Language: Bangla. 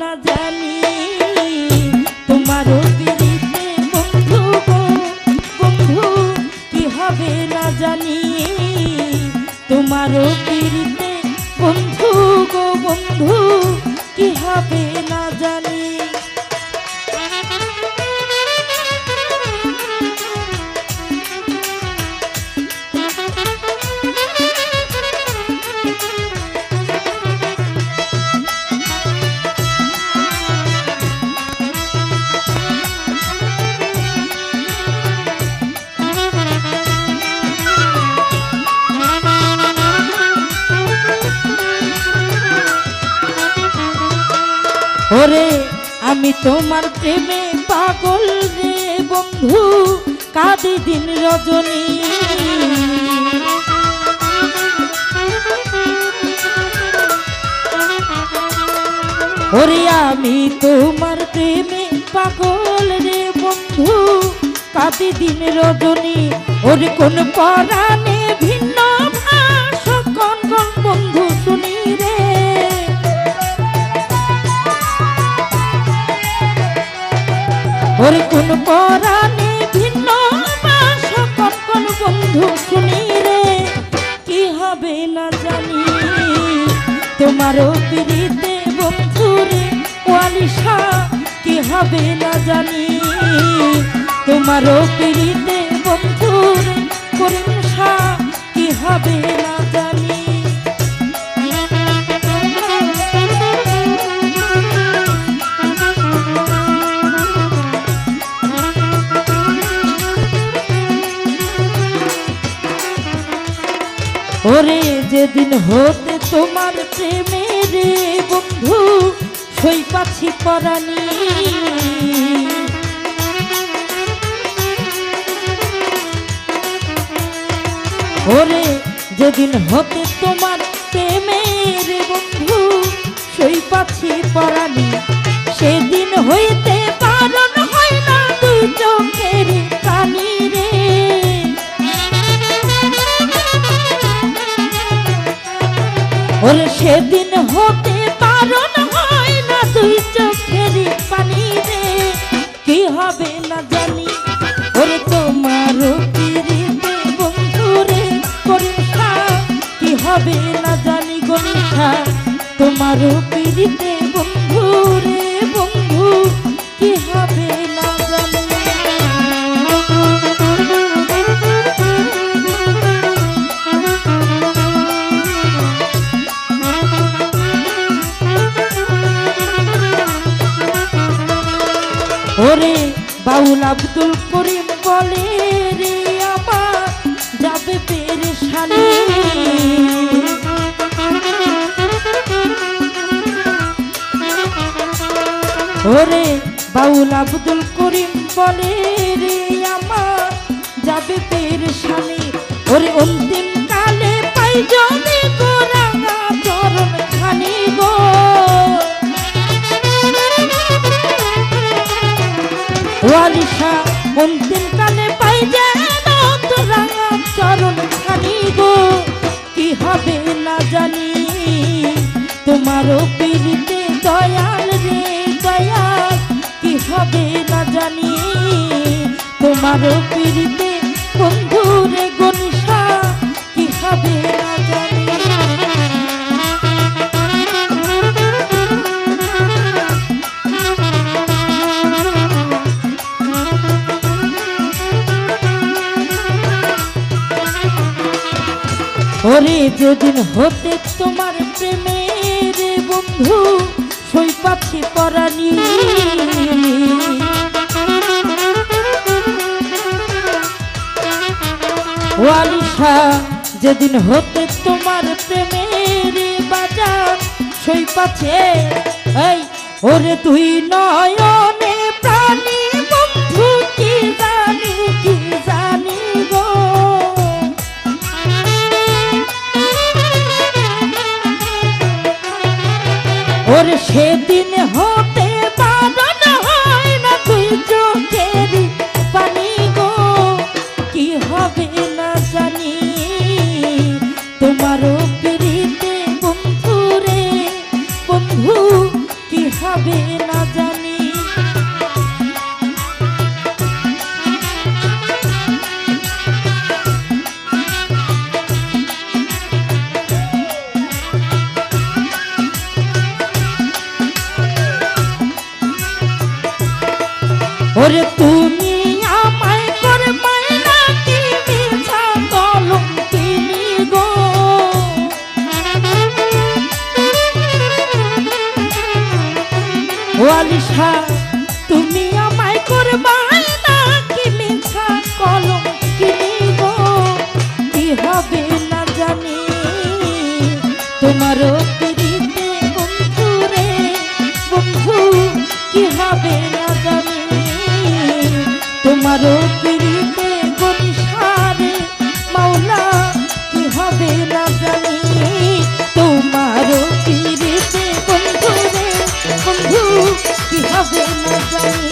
না জানি তোমারও পিড়িতে বন্ধু বন্ধু জানি? তোমারও পিড়িতে বন্ধু গো, বন্ধু, কি হবে না জানি? আমি তোমার প্রেমে পাগল রে বন্ধু, কাঁদি দিন রজনী। ওরে আমি তোমার প্রেমে পাগল রে বন্ধু, কাঁদি দিন রজনী। ওরে কোন পরাণে ভিন্ন না জানি। তোমারও পিড়িতে বন্ধুরে কোয়ালিশা কি হবে না জানি। তোমারও পিড়িতে যেদিন হতে তোমার প্রেমে রে বন্ধু, সই পাচ্ছি পরানি। ওরে, যেদিন হতে তোমার প্রেমে রে বন্ধু, সই পাচ্ছি পরানি। সেদিন হইতে পারণ হয় না দুই চোখের পানি রে। ওরে সেদিন হতে পারণ হয় না দুই চোখের পানি রে। কি হবে না জানি? ওরে তোমার পিড়িতে বন্ধু রে গণিষা কি হবে না জানি গণিষা তোমার পিড়িতে বন্ধু বন্ধু। কি হবে আব্দুল করিম বলে রে আমার, যাবে পেরেশানি। ওরে বাউল আব্দুল করিম বলে রে আমার, যাবে পেরেশানি। ওরে অন্তিম কালে পাই যদি গোরাঙা চরণ খানি গো। তোমারও পিড়িতে দয়াল রে, দয়াল, কি হবে না জানি? তোমারও পিড়িতে বন্ধু রে গনিশা কি হবে না জানি? ওরে যেদিন হতে তোমার প্রেমের বন্ধু, সই পাচ্ছি পরানি। ওয়ালিশা যেদিন হতে তোমার প্রেমের বাজার, সই পাচ্ছে এই, ওরে তুই নয়নে ওর সেদিন হতে তোমারও পিড়িতে গরিসারে মাওলা কি হবে না জানি তোমারও পিড়িতে বন্ধু রে বন্ধু কি হবে না জানি